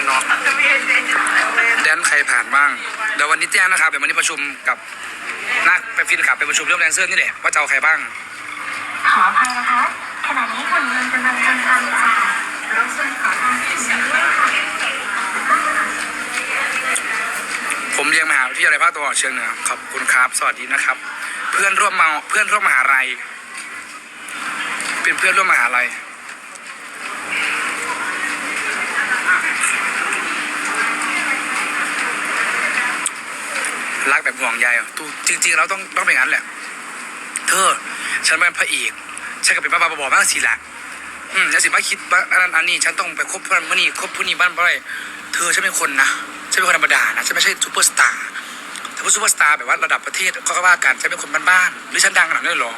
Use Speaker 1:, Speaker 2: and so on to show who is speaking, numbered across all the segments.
Speaker 1: เลยเนาะแดนใครผ่านบ้าง เดี๋ยววันนี้แจ้งนะครับเดี๋ยววันนี้ประชุมกับนักไปฟินขับไปประชุมเรื่องแดนเซอร์นี่แหละว่าจะเอาใครบ้าง
Speaker 2: ขออภัยนะคะ ขณะนี้กลุ่มเงินกำลังทำการจ่ายรบกวนขอทางที่นี้ด้วยค่ะ
Speaker 1: ผมเรียนมหาวิทยาลัยภาคตะวันออกเฉียงเหนือขอบคุณครับ สวัสดีนะครับ เพื่อนร่วมมาเพื่อนร่วมมหาลัยเป็นเพื่อนร่วมมหาลัย รักแบบห่วงใยตูจริง ๆ เราต้องต้องเป็นงั้นแหละ เธอ ฉันเป็นพระเอกฉันก็เป็นบ้าๆบอๆบ้างสิละอืมแล้วสิมาคิดว่าอันนั้นอันนี้ ฉันต้องไปคบเพื่อนมื่อนี้คบผู้นี้บ้านบ่อยเธอฉันเป็นคนนะฉันเป็นคนธรรมดานะฉันไม่ใช่ซูเปอร์สตาร์ถ้าพูดซูเปอร์สตาร์แบบว่าระดับประเทศเขาก็ว่ากันฉันเป็นคนบ้านๆหรือฉันดังขนาดนั้นหรอ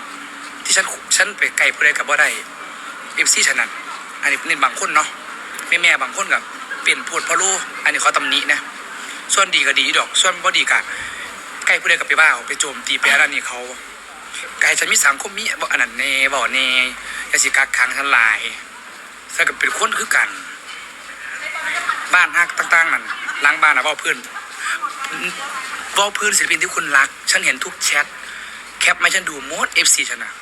Speaker 1: ที่ฉันฉันไปไกลผู้ใดกับบ่ได้เอฟซีฉันนั่นอันนี้นี่บางคนเนาะแม่แม่บางคนกับเปลี่ยนพูดพราะรู้อันนี้เขาตำหนินะ ส่วนดีก็ดีดอก ส่วนบ่ดีก็ใกล้ผู้ใดกับไปบ้าไปโจมตีไปอันนั้นนี่เขาไกลฉันมีสังคมมีบอกอันนั้นเน่บอกเน่ยาสิกักขังทั้งหลายถ้าก็เป็นคนคือกัน บ้านฮักต่างๆนั่นล้างบ้านนะเว่าเพื่อนเว่าเพื่อนศิลปินที่คุณรัก ฉันเห็นทุกแชทแคปมาฉันดูโมดเอฟซีฉันะ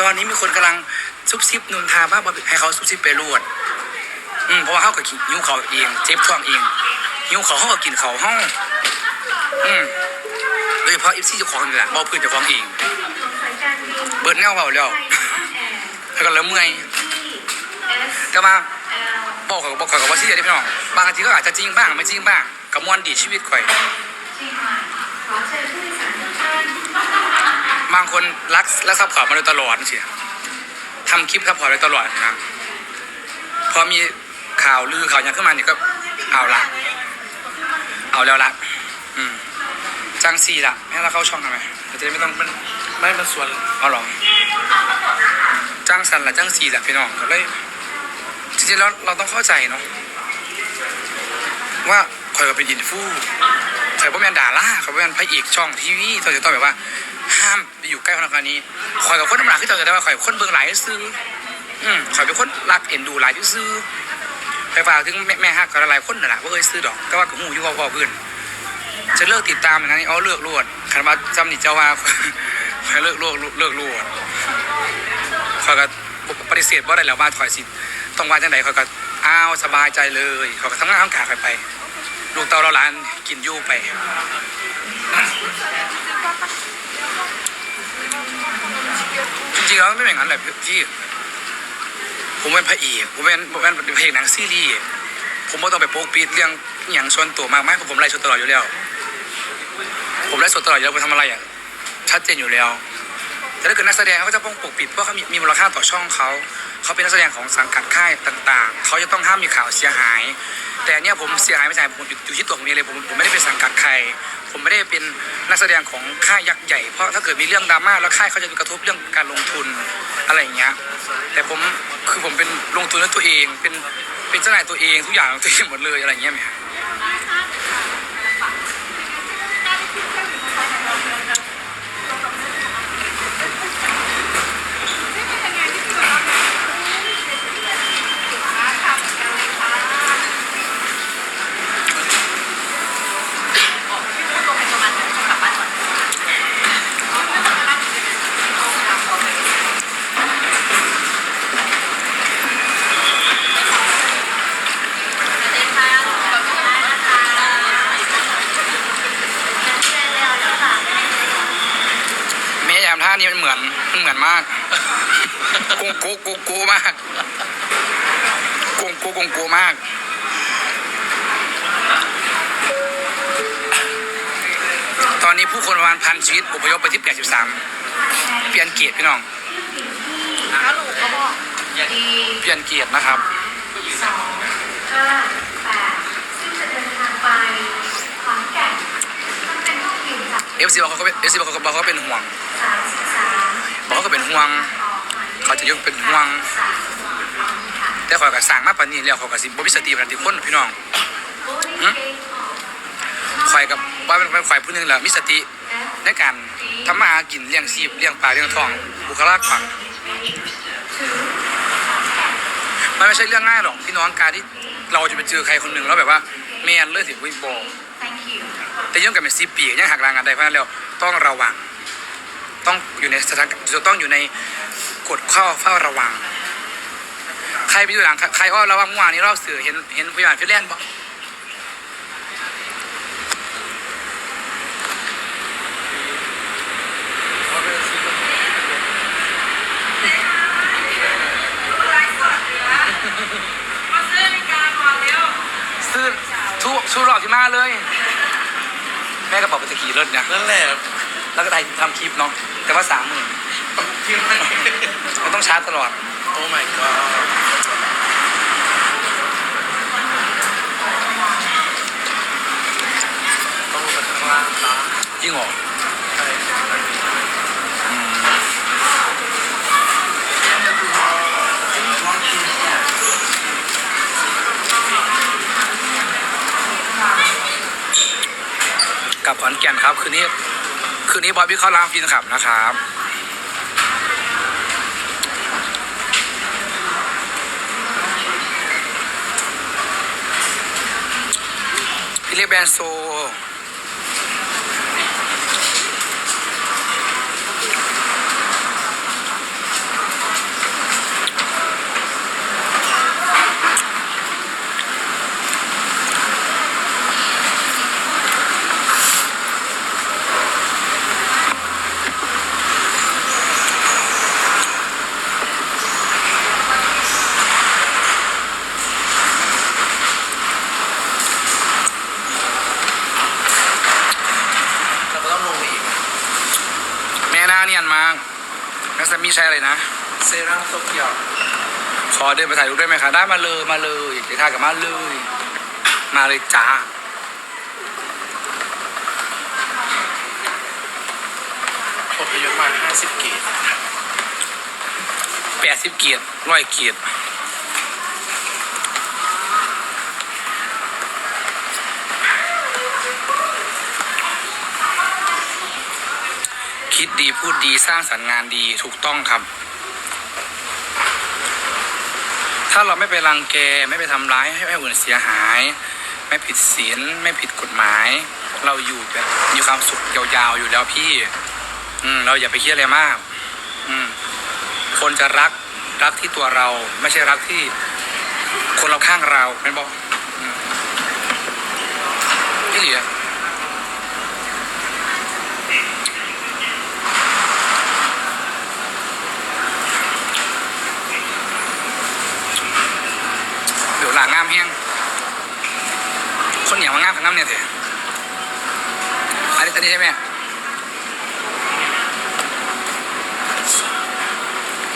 Speaker 1: ตอนนี้มีคนกำลังซุบซิบนุนทาบ้าให้เขาซุบซิบไปรวดอืมเพราะว่าเขากับหิวเขาเอง เจ็บท้องเอง หิวเขาเขาก็กินเขาห้องอืมโดยเฉพาะเอฟซีเจ้าของนี่แหละบอพื่อนเจ้าของเองเบิร์ดแนวเบาแล้วแล้วก็เริ่มเมื่อยแต่ว่าบอกกับบอกข่อยกับว่าที่เดียวพี่น้องบางทีก็อาจจะจริงบ้างไม่จริงบ้างกับมวลดีชีวิตข่อยบางคนรักและซัพพอร์ตมาโดยตลอดเชียทำคลิปซัพพอร์ตโดยตลอดนะพอมีข่าวลือข่าวอย่างขึ้นมาเนี่ยก็เอาละ เอาแล้วละอืมจังสี่ละให้เราเข้าช่องทำไมเราจะได้ไม่ต้องมัน
Speaker 3: ไม่มันส่วน
Speaker 1: เอาหรอจ้างสันละจ้างสี่ละพี่น้องก็เลยจริงๆแล้วเราต้องเข้าใจเนาะว่าข่อยก็เป็นอินฟูข่อยบ่แม่นดาราข่อยบ่แม่นพระเอกช่องทีวีเราจะต้องแบบว่า ห้ามไปอยู่ใกล้พนักงานนี้ข่อยกับคนธรรมดาคือเราจะได้ว่าข่อยคนเบิ่งหลายซื้ออืมข่อยเป็นคนรักเอ็นดูหลายที่ซื้อ ไปฝากถึงแม่แม่ฮักกับหลายคนน่ะล่ะว่าเอ้ยซื้อดอกแต่ว่าก็หูอยู่ว่าว่าเพื่อนจะเลิกติดตามอย่างนั้นเอเลิกรวดคันว่าจำหนี่เจ้าว่าขอยเลิกรวดเลิกรวดข่อยก็ปฏิเสธว่าได้แล้วว่าขอยสิต้องว่าจังไดข่อยก็อ้าวสบายใจเลยขอยก็ทำงานทำการข่อยไปลูกเต้าเราหลานกินยู่ไปจริงๆแล้วไม่เป็นอย่างนั้นแหละพี่ ผมเป็นพระเอกผมเป็นผมเป็นเพลงหนังซีรีส์ผมไม่ต้องไปโป๊กปีดเรื่องอย่างส่วนตัวมากมายเพราะผมไล่สดตลอดอยู่แล้ว ผมไล่สดตลอดอยู่แล้วไปทำอะไรอะชัดเจนอยู่แล้ว แต่ถ้าเกิดนักแสดงเขาก็จะป้องปกปิดเพราะเขามีมีมูลค่าต่อช่องเขาเขาเป็นนักแสดงของสังกัดค่ายต่าง ๆเขาจะต้องห้ามมีข่าวเสียหาย แต่เนี้ยผมเสียหายไม่ใช่ผมอยู่อยู่ที่ตัวผมเองเลยผมผมไม่ได้เป็นสังกัดใคร ผมไม่ได้เป็นนักแสดงของค่ายยักษ์ใหญ่ เพราะถ้าเกิดมีเรื่องดราม่าแล้วค่ายเขาจะกระทบเรื่องการลงทุนอะไรอย่างเงี้ย แต่ผมคือผมเป็นลงทุนด้วยตัวเอง เป็นเป็นเจ้านายตัวเองทุกอย่างตัวเองหมดเลยอะไรเงี้ยไหมานี้มันเหมือนมันเหมือนมากกงกโกโกมากกงโกกงโกมากตอนนี้ผู้คนประมาณพันชีวิตอพยพไปที่ 83 เปลี่ยนเกียรติพี่น้อง
Speaker 2: ฮัลโหลเขาบอก
Speaker 1: เปลี่ยนเกียรตินะครับ
Speaker 2: เอ
Speaker 1: ฟซีบอกเขาเป็นเอฟซีบอกเขาบอกเขาเป็นห่วง เขาก็เป็นห่วง เขาจะยกเป็นห่วง แต่ขอยก็สั่งมาปานนี้แล้วเขาก็สิบ่มีสติปานที่คนพี่น้องข่อยกับว่าเป็นข่อยผู้หนึงแหละมีสติในการทำมาหากินเลี้ยงชีพเลี้ยงปลาเลี้ยงทอง บุคลากรมันไม่ใช่เรื่องง่ายหรอกพี่น้องการที่เราจะไปเจอใครคนหนึ่งแล้วแบบว่าแมนเลือดถึงวิบอแต่ยังกับเป็นซีปียังหักรางกันได้เพราะฉะนั้นแล้วต้องระวัง ต้องอยู่ในสถานจะต้องอยู่ในกฎข้อเฝ้าระวัง ใครไปอยู่หลังใครอ้อระวังเมื่อวานนี้รอบสื่อเห็นเห็นผู้ใหญ่ฟิลแลนด์บอกซื้อทุกทุกรอบที่มาเลย แม่กระเป๋าปัตตกีรถเนี่ย
Speaker 3: นั่นแหละ
Speaker 1: แล้วก็ไทยทำคลิปเนาะ แต่ว่าสามหมื่น
Speaker 3: ที่มัน
Speaker 1: มันต้องชาร์จตลอด
Speaker 3: โอ้ my god ต้องลงมาข้างล่างตา
Speaker 1: จริงเหรอ
Speaker 3: ใช่
Speaker 1: กลับขอนแก่นครับคืนนี้ คืนนี้บอยพี่เข้าร้านฟินขับนะครับ พี่เรียกแบรนด์โซ
Speaker 3: เราก็ต้องลงไปอีก
Speaker 1: แม่ห น้าเนียนมากแม่สามีใช้อะไรนะ
Speaker 3: เซรั่มโตเกียว
Speaker 1: ขอเดินไปถ่ายรูปได้ไหมคะ ได้มาเลยมาเลยเดี๋ยวถ่ายกับมาเลย มาเลยจ้า
Speaker 3: ผมอายุประมาณ50เกต
Speaker 1: แปดสิบเกียรติร้อยเกียรติ คิดดีพูดดีสร้างสรรค์งานดีถูกต้องครับ ถ้าเราไม่ไปรังแกไม่ไปทำร้ายให้ให้อื่นเสียหาย ไม่ผิดศีลไม่ผิดกฎหมาย เราอยู่แบบมีความสุขยาวๆอยู่แล้วพี่ อืม เราอย่าไปเครียดอะไรมาก อืม คนจะรักรักที่ตัวเรา ไม่ใช่รักที่คนเราข้างเราเป็นบอกอืมนี่เหลือเดี๋ยวหลางงามแห้งคน อย่างมางามกับน้ำเนี่ยเถอะอันนี้อันนี้ใช่ไหม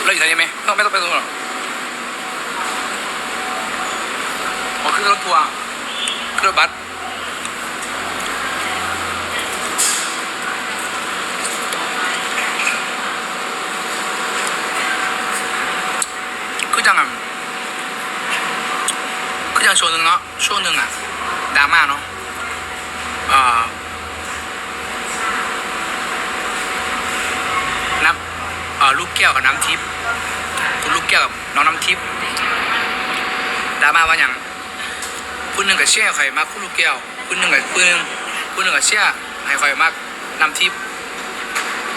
Speaker 1: เราอยู่ทางนี้ไหมไม่ต้องไม่ต้องไปตรงนู้นหรอกอ๋อขึ้นรถทัวร์ขึ้นรถบัสคือจังอะคือจังช่วงหนึ่งเนาะช่วงหนึ่งอะ ม่าเนาะเอ่อน้ำเอ่อลูกแก้วกับน้ำทิพย์คุณลูกแก้วกับน้องน้ำทิพย์ดราม่าว่าอย่างคุณหนึ่งกับเชี่ยใครมากคุณลูกแก้วคุณหนึ่งกับคุณหนึ่งคุณหนึ่งกับเชี่ยให้ใครมากน้ำทิพย์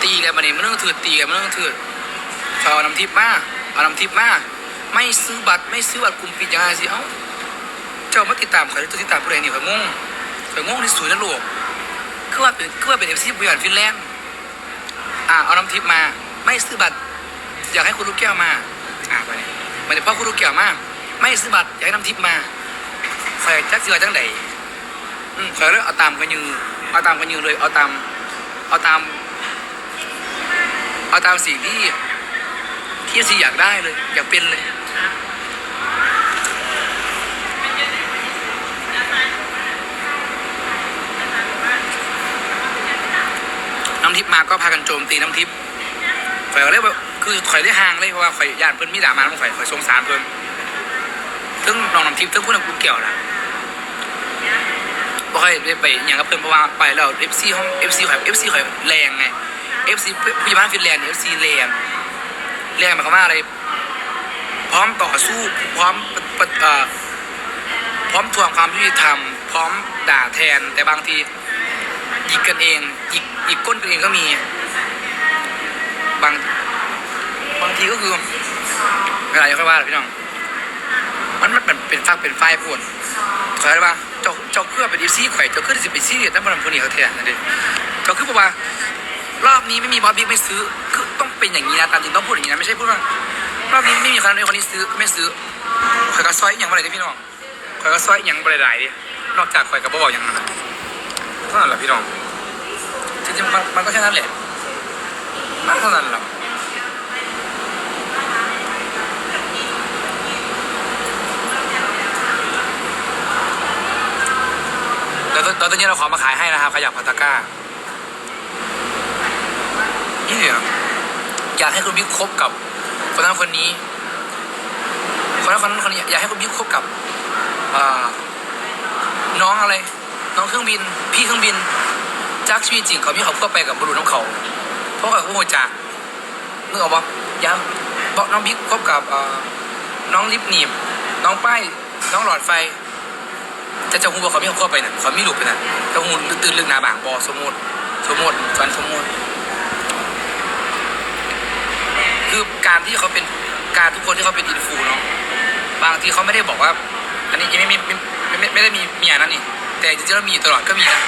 Speaker 1: ตีกันมาเนี่ยมันต้องถือตีกันมันต้องถือเขาเอาน้ำทิพย์มาเอาน้ำทิพย์มาไม่ซื้อบัตรไม่ซื้อบัตรกลุ่มปิดยังไงสิเอ้า เจ้ามาติดตามข่อยหรือจะติดตามผู้ใดนี่ข่อยงงข่อยงงที่สุดในโลกคือว่าเป็นคือว่าเป็นเอฟซีบุยานฟินแลนด์อ่าเอาน้ำทิพย์มาไม่ซื้อบัตร อยากให้คุณลูกแก้วมาอ่าไปเนี่ยมันจะพ่อคุณลูกแก้วมาไม่ซื้อบัตรอยากให้น้ำทิพย์มาข่อยจักเสือจังใดอืมข่อยเลยเอาตามกันยือเอาตามกันยือเลยเอาตามเอาตามเอาตามสิ่งที่ที่ซีอยากได้เลย อยากเป็นเลย น้ำทิพย์มาก็พากันโจมตีน้ำทิพย์ข่อยก็เลยว่าคือข่อยได้ห่างเลยเพราะว่าข่อยย่านเพิ่อนมีด่ามาแล้วข่อยข่อยสงสารเพิ่อนถึงน้องน้ำทิพย์ถึงคุณกูเกี่ยวนะบ่ค่อยได้ไปอย่างกับเพิ่อนเพราะว่าไปแล้ว FC ห้อง FC ข่อย FC ข่อยแรงไง FC ผู้ใหญ่บ้านฟินแลนด์ FC แรงแรงหมายความว่าอะไร พร้อมต่อสู้พร้อมพร้อมทวงความยุติธรรม พร้อมด่าแทนแต่บางที หยิกกันเองหยิกหยิกก้นกันเองก็มี บางบางทีก็คือเวลาจะค่อยว่าหรอพี่น้อง มันมันเป็นเป็นฟักเป็นไฟพูดขอให้ว่าเจ้าเจ้าเครือเป็นอีซี่ข่เจ้าเครือสิเป็นซีเรียสนั่นมันคนนี้เขาแทนนั่นเองเจ้าคือบอกว่ารอบนี้ไม่มีบอสบิ๊กไม่ซื้อคือต้องเป็นอย่างนี้นะตามจริงต้องพูดอย่างนี้นะไม่ใช่พูดว่ารอบนี้ไม่มีคนนั้คนนี้ซื้อไม่ซื้อข่อยก็ซอยอย่างไรดิพี่น้องข่อยก็ซอยอย่างไรดินอกจากข่อยกับบ่บอกอย่างนั้นนั่นแหละพี่น้อง จริงๆมันมันก็แค่นั้นแหละมันเท่านั้นแหละแล้วตอนตอนนี้เราขอมาขายให้นะครับขยับพัตตาก้านี่เนี่ยอยากให้คุณบิ๊กคบกับคนนั้นคนนี้คนนั้นคนนั้นคนนี้อยากให้คุณบิ๊กคบกับน้องอะไร น้องเครื่องบิน พี่เครื่องบิน จากชีวิตจริงเขาพี่เขาก็ไปกับบุรุษน้ำเขาเพราะเขาโมจากนึกออกปะย้ำบอกน้องบิ๊กคบกับอ่าน้องลิปหนีบ น้องป้ายน้องหลอดไฟจะจะหูบอกเขาไม่เขาเข้าไปน่ะเขาไม่หลุดไปน่ะจะหูตื่นลึกหนาบางบอสมมติสมมติฟันสมมติคือการที่เขาเป็นการทุกคนที่เขาเป็นอินฟูเนาะบางทีเขาไม่ได้บอกว่า อันนี้ยังไม่มีไม่ไม่ไม่ได้มีเมียนั่นนี่แต่จริงๆแล้วมีตลอดก็มีนะ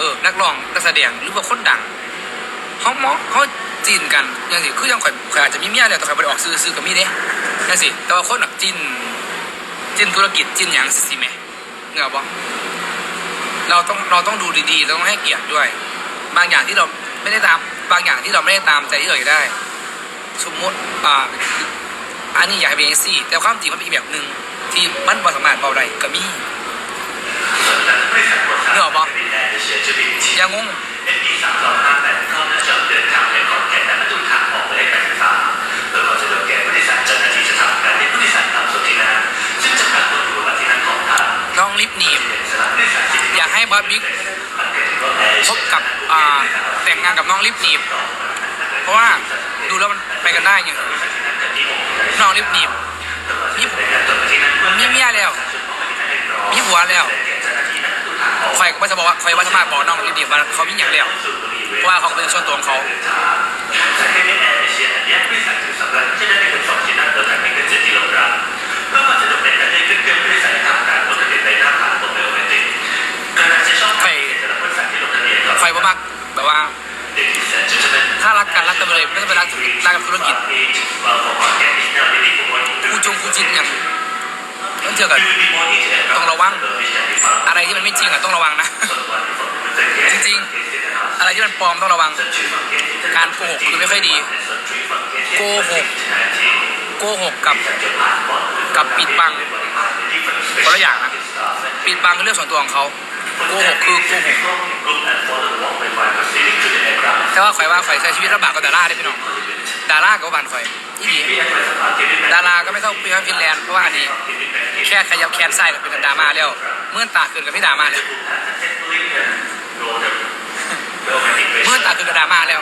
Speaker 1: เออนักร้องนักแสดงหรือว่าคนดังเขามองเขาจีนกันอย่างสิคือยังข่อยข่อยอาจจะมีเมียแล้วแต่ข่อยไม่ได้ออกซื้อซื้อกับมีเด้ยังสิแต่ว่าคนหนักจีนจีนธุรกิจจีนหยังสิแม่เงาบ่เราต้องเราต้องดูดีๆเราต้องให้เกียรติด้วย บางอย่างที่เราไม่ได้ตามบางอย่างที่เราไม่ได้ตามใจที่เราอยากได้ สมมติอ่าอันนี้อยากเป็นอซี่แต่ความจริงมันเป็นอีกแบบหนึ่งที่มันบ่สามารถเบาได้ก็มี นื้ออกอย่างงง
Speaker 4: MP 3 2 5 8เข้าหน้าจอกปะยังงจะปรากฏอยู่บนที่นั่งของทาง
Speaker 1: น้องลิฟนี
Speaker 4: ม
Speaker 1: อยากให้บอสบิ๊ก
Speaker 4: มันเกิดถึงรถแอร์
Speaker 1: พบกับแต่งงานกับน้องลิฟนีบเพราะว่าดูแล้วมันไปกันได้ไงน้องลิฟนีบมีมีเมียแล้วมีผัวแล้ว คอยก็จะบอกว่าคอยว่าสามารถบอกน้องลิฟต์หนีบว่าเขามีอย่างแล้วเพราะว่าเขาเป็นส่วนตัวของเขา
Speaker 4: ได้เป็นสองชิ้นนั่งโดยการไม่เกิน7กิโลกรัมเพื่อความสะดวกในการได้ขึ้นเครื่องผู้โดยสารทำการลงทะเบียนในหน้าผ่านบนเบลเมตริกการใช้ช่องทางสำหรับผู้โดยสารที่ลงทะเบียนก่อน
Speaker 1: คอยบ่มากแบบว่า ถ้ารักกันรักกันไปเลยไม่ต้องไปรักรักกับธุรกิจคู่จงคู่จินอย่าง ต้องเจอกันต้องระวัง อะไรที่มันไม่จริงอะต้องระวังนะ จริงๆ อะไรที่มันปลอมต้องระวัง การโกหกคือไม่ค่อยดี โกหก โกหกกับกับปิดบังคนละอย่างนะปิดบังคือเรื่องส่วนตัวของเขาโกหกคือโกหกแต่ว่าข่อยว่าข่อยใช้ชีวิตลำบากกว่าดาราได้พี่น้อง ดาราก็บานข่อยที่ดีดาราก็ไม่เท่าพี่ฟินแลนด์เพราะว่านนี้แค่ขยับแขนซ้ายก็เป็นดราม่าแล้วเมื่อตาขึ้นกับพี่ดราม่าแล้วเมื่อตาขึ้นกับดราม่าแล้ว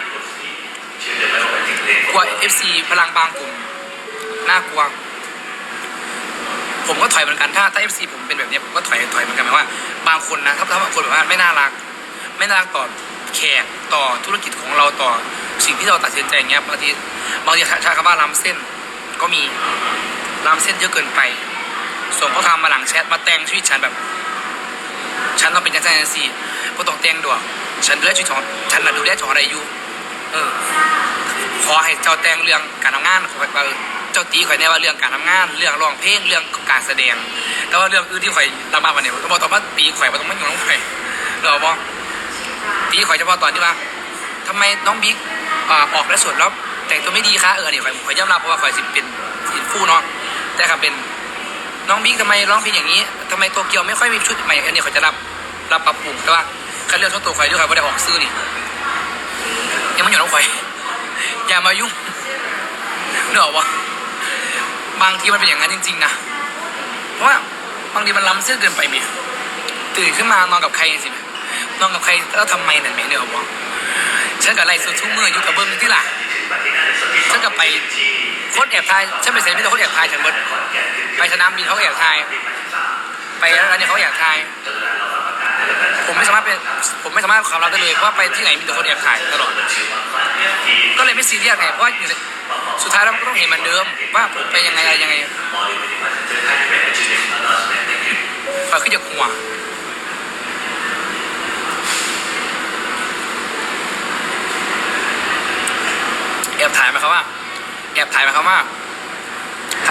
Speaker 1: กลัวเอฟซีพลังบางกลุ่มน่ากลัวผมก็ถอยเหมือนกันถ้าถ้าเอฟซีผมเป็นแบบนี้ผมก็ถอยถอยเหมือนกันหมายว่า บางคนนะถ้าถ้าบางคนแบบว่าไม่น่ารัก ไม่น่ารักต่อแขกต่อธุรกิจของเราต่อ สิ่งที่เราตัดสินใจอย่างเงี้ยบางทีบางทีใช้คำว่าล้ำเส้นก็มีล้ำเส้นเยอะเกินไป ส่งข้อความมาหลังแชทมาแต่งชีวิตฉันแบบ ฉันต้องเป็นจังจังสี่ก็ต้องแต่งด้วยฉันดูแลชีวิตของฉันน่ะดูแลของอะไรอยู่เออขอให้เจ้าแต่งเรื่องการทำงานขอให้ว่าเจ้าตีข่อยแน่ว่าเรื่องการทำงาน เรื่องร้องเพลงเรื่องการแสดง แต่ว่าเรื่องอื่นที่ข่อยลำบากวันนี้ผมบอกตอนว่าตีข่อยมันต้องไม่อยู่น้องข่อยเราบอกตีข่อยเฉพาะตอนที่ว่าทำไมน้องบิ๊ก อ่าออกและสดแล้วแต่งตัวไม่ดีคะเออเนี่ข่อยข่อยยอมรับเพราะว่าข่อยสิเป็นสินฟู่เนาะแต่ครับเป็นน้องบิ๊กทำไมร้องเพลงอย่างนี้ทำไมโตเกียวไม่ค่อยมีชุดใหม่อันนี้ข่อยจะรับรับปรับปรุงแต่ว่าคันเรื่องส่วนตัวข่อยด้วยข่อยไม่ได้ออกซื้อนี่ยังไม่อยู่น้องข่อยอย่ามายุ่งเนกอะวะบางทีมันเป็นอย่างนั้นจริง ๆ นะเพราะว่าบางทีมันล้ำเส้นเกินไปเมียตื่นขึ้นมานอนกับใครสินอนกับใครแล้วทำไมนั่นเมียเนอะวะ ฉันกับไรสุดทุกมืออยู่กับเบิ้งที่หล่ะฉันกับไปคคนแอบถ่ายฉันไปเซ็นไม่แต่คนแอบถ่ายฉันเบิดไปสนามบินเขาแอบถ่าย ไปอะไรเนี่ยเขาก็แอบถ่าย ผมไม่สามารถเป็นผมไม่สามารถความลับได้เลยเพราะไปที่ไหนมีแต่คนแอบถ่ายตลอด ก็เลยไม่ซีเรียสไงเพราะว่าสุดท้ายแล้วมันก็ต้องเห็นมันเดิมว่าผมไปยังไงอะไรยังไงไปขึ้นจากหัว แอบถ่ายมครับว่า แอบถ่ายมครับว่า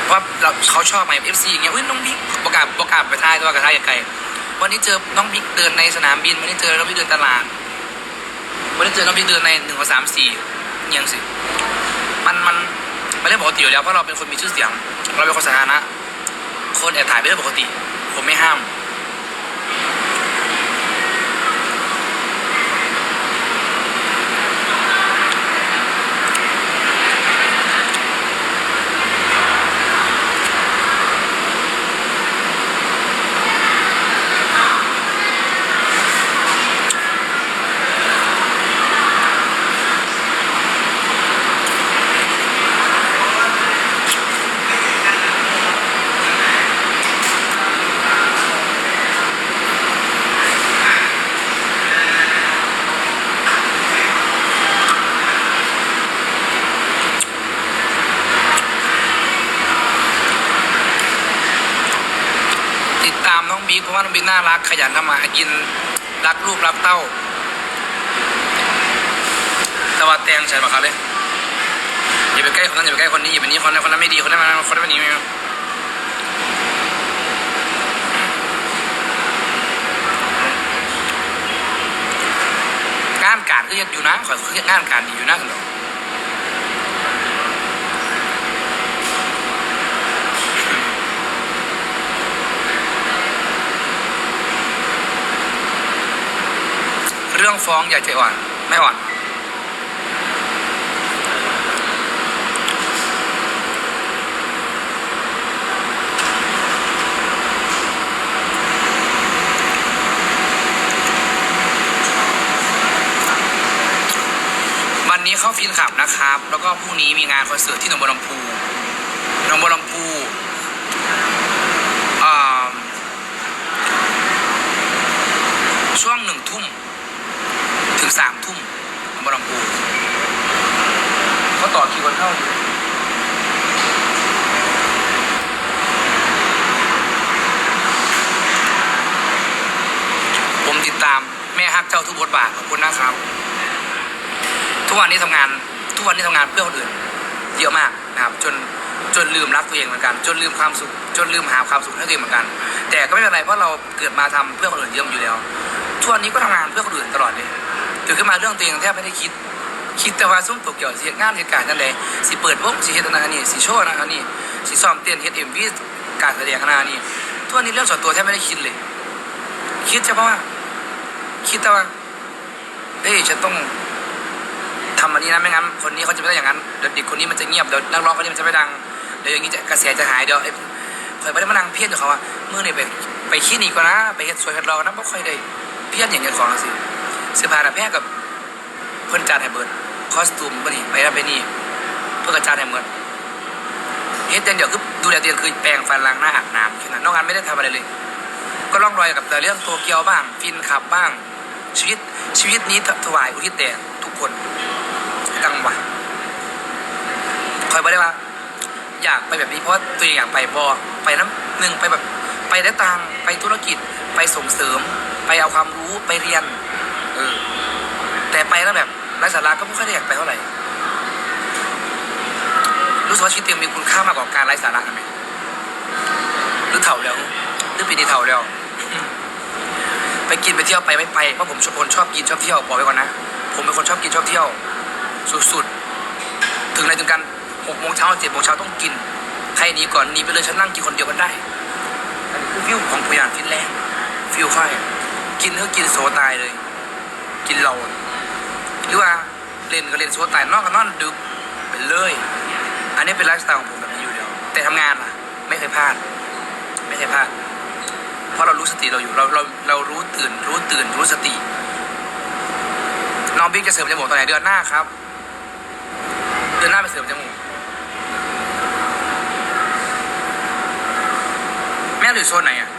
Speaker 1: เพราะว่าเราเขาชอบไงเอฟซีอย่างเงี้ยอุ้ยน้องบิ๊กประกาศประกาศไปถ่ายตัวกระทายไกลวันนี้เจอน้องบิ๊กเดินในสนามบินวันนี้เจอน้องบิ๊กเดินตลาดวันนี้เจอน้องบิ๊กเดินในหนึ่งสามสี่ยังสิมันมันมันเรื่องปกติอยู่แล้วเพราะเราเป็นคนมีชื่อเสียง เราเป็นคนสาธารณะคนแอบถ่ายเป็นเรื่องปกติ ผมไม่ห้าม ติดตามน้องบิ๊กเพราะว่าน้องบิ๊กน่า รักขยันทำมาหากินรักลูกรักเต้า แต่ว่าแตงใช่ปะครับเลยอย่าไปใกล้คนนั้นอย่าไปใกล้คนนี้อย่าไปนี้คนนั้นคนนั้นไม่ดีคนนั้นมาคนนั้นไม่ดีงานการก็ยังอยู่นะขอยงานการดีอยู่นะคุณ รื่องฟ้องอย่าใจอ่อน ไม่อ่อน วันนี้เข้าฟินขับนะครับ แล้วก็พรุ่งนี้มีงานคอนเสิร์ตที่หนองบัวลำพูหนองบัวลำพูอ่าช่วงหนึ่งทุ่มถึงสามทุ่มหนองบัวลำพูเขา ต่อคิวกันเข้าอยู่ผมติดตามแม่ฮักเจ้าทุกบทบาทขอบคุณนะครับ ทุกวันนี้ทำงาน ทุกวันนี้ทำงานเพื่อคนอื่น เยอะมากนะครับ จนจนลืมรักตัวเองเหมือนกัน จนลืมความสุข จนลืมหาความสุขให้ตัวเองเหมือนกัน แต่ก็ไม่เป็นไรเพราะเราเกิดมาทำเพื่อคนอื่นเยอะอยู่แล้วทุกวันนี้ก็ทำงานเพื่อคนอื่นตลอดเลยตื่นขึ้นมาเรื่องตัวเองแทบไม่ได้คิด คิดแต่ว่าซุ้มตัวเกี่ยวกับเหตุงานเหตุการณ์นั่นเลยสิเปิดวงสิเฮ็ดนนั้นอันนี้สิโชว์นนั้นอันนี้สิซ้อมเต้นเฮ็ดเอ็มวีการแสดงนนั้นอันนี้ทุกวันนี้เรื่องส่วนตัวแทบไม่ได้คิดเลย คิดเฉพาะว่า คิดแต่ว่าเฮ้ยฉันต้องทำอันนี้นะไม่งั้นคนนี้เขาจะไม่ได้อย่างนั้นเดี๋ยวเด็กคนนี้มันจะเงียบเดี๋ยวนักร้องคนนี้มันจะไม่ดังเดี๋ยวอย่างนี้จะกระแสจะหายเดี๋ยวไอ้คอยไม่ได้มานั่งเพี้ยนอยู่เขาว่าเมื่อนี่ไปไปขี้หนีก่อนนะ ไปเฮ็ดสวยเฮ็ดรอนะไม่ค่อยได้เพี้ยนอย่างเงี้ยของสิเสื้อผ้าหน้าแพงกับเพิ่นจานให้เบิด อสตูมบ่นี่ไปนั่นไปนี่เพื่อกระจานให้เบิดเฮ็ดอย่เดียวคือดูแลตัวเองคือแปรงฟันล้างหน้าอาบน้ำแค่นั้นนอกนั้นไม่ได้ทำอะไรเลย ก็ล่องรอยกับแต่เรื่องตัวเกียวบ้าง ฟินขับบ้าง ชีวิตชีวิตนี้ถวายอุทิศแด่ทุกคนจังหวะคอยบอกได้ว่า อยากไปแบบนี้เพราะตัวเองอยากไปบอไปน้ำหนึ่งไปแบบไปได้ตังไปธุรกิจไปส่งเสริม ไปเอาความรู้ไปเรียนเออแต่ไปแล้วแบบ ไร้สาระก็ไม่ค่อยได้อยากไปเท่าไหร่ รู้สึกว่าชีวิตตัวเองมีคุณค่ามากกว่าการไร้สาระไหมหรือเถ่าแล้วหรือปีนี้เถ่าแล้ว ไปกินไปเที่ยวไปไม่ไปเพราะผมชอบคนชอบกินชอบเที่ยวบอกไว้ก่อนนะ ผมเป็นคนชอบกินชอบเที่ยว สุดๆ ถึงอะไรถึงกันหกโมงเช้าเจ็ดโมงเช้าต้องกิน ใครหนีก่อนหนีไปเลยฉันนั่งกินคนเดียวกันได้อันนี้คือฟิวของตัวอย่างฟินแลนด์ฟิวค่อยกินเพื่อกินโซตายเลย กินเรา หรืว่าเล่นก็เล่นสวดต่นอนก็นอนดึกไปเลย อันนี้เป็นไลฟ์สไตล์ของผมแบบอยู่เดียวแต่ทำงานล่ะ ไม่เคยพลาด ไม่เคยพลาด เพราะเรารู้สติเราอยู่เราเราเรารู้ตื่น รู้ตื่น รู้สติ น้องบิ๊กจะเสริมจมูกตอนไหนเดือนหน้าครับ เดือนหน้าไปเสริมจมูกแม่อยู่โซนไหนอะ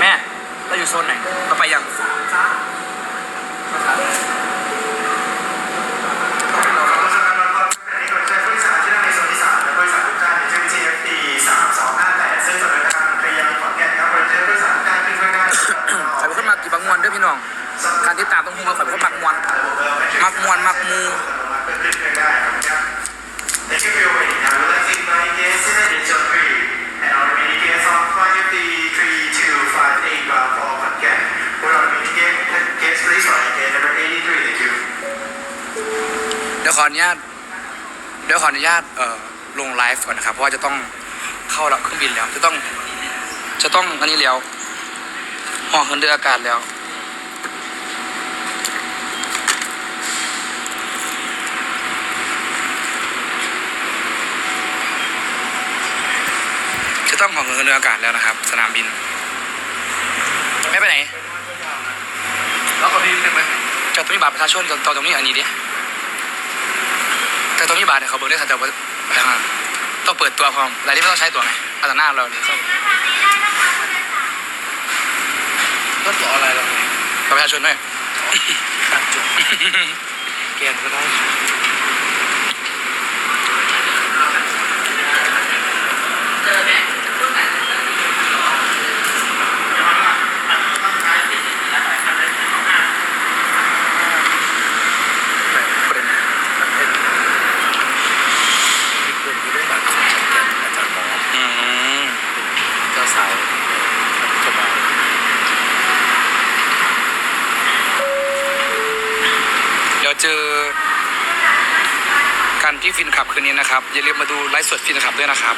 Speaker 1: แม่เราอยู่โซนไหนเราไปยัง
Speaker 5: ดยใช้ผู้โดยสารที่นั่งในโซนที่สามและผู้โดยสารทุกท่านในชื่อ GFD สามสองห้าแปดซึ่งจะเดินทางไปยังขอนแก่นครับโดยใช้ผู้โดยสารการขึ้นเครื่องได้
Speaker 1: ข่อยเป็นคนมักกี่บักมวนด้วยพี่น้อง การติดตามต้องพูดว่าข่อยเป็นคนมักมวนมักมวนมักมื
Speaker 5: องได้ครับ
Speaker 1: ยวขออนุญาตเดี๋ยวขออนุญาตเอ่อลงไลฟ์ก่อนนะครับ เพราะว่าจะต้องเข้ารับเครื่องบินแล้ว จะต้อง จะต้องอันนี้แล้วห่อเหินเรืออากาศแล้ว จะต้องห่อเหินเรืออากาศแล้วนะครับ สนามบิน ไม่ไปไหน
Speaker 3: แล้วก็ดีใช่ไหม
Speaker 1: จอดตรงนี้บัตรประชาชนจอดจอดตรงนี้อันนี้ดิ แต่ตรงนี้บัตรเนี่ยเขาเบิกได้สัญจรว่าต้องเปิดตัวพร้อมรายที่ไม่ต้องใช้ตัวไงอัตหน้าเราเนี่ย
Speaker 3: ก็ตัวอะไรเราไง
Speaker 1: บัตรประชาชนด้วย
Speaker 3: การจุดแกนก็ได้
Speaker 1: ประเด็น
Speaker 3: เป็นมีเพื่อนอยู่ด้วยบัตรของฉันแกนอาจารย์หมอ
Speaker 1: อืม
Speaker 3: เจ้าสาวจะมา
Speaker 1: เดี๋ยวเจอกันที่ฟินขับคืนนี้นะครับ อย่าลืมมาดูไลฟ์สดฟินขับด้วยนะครับ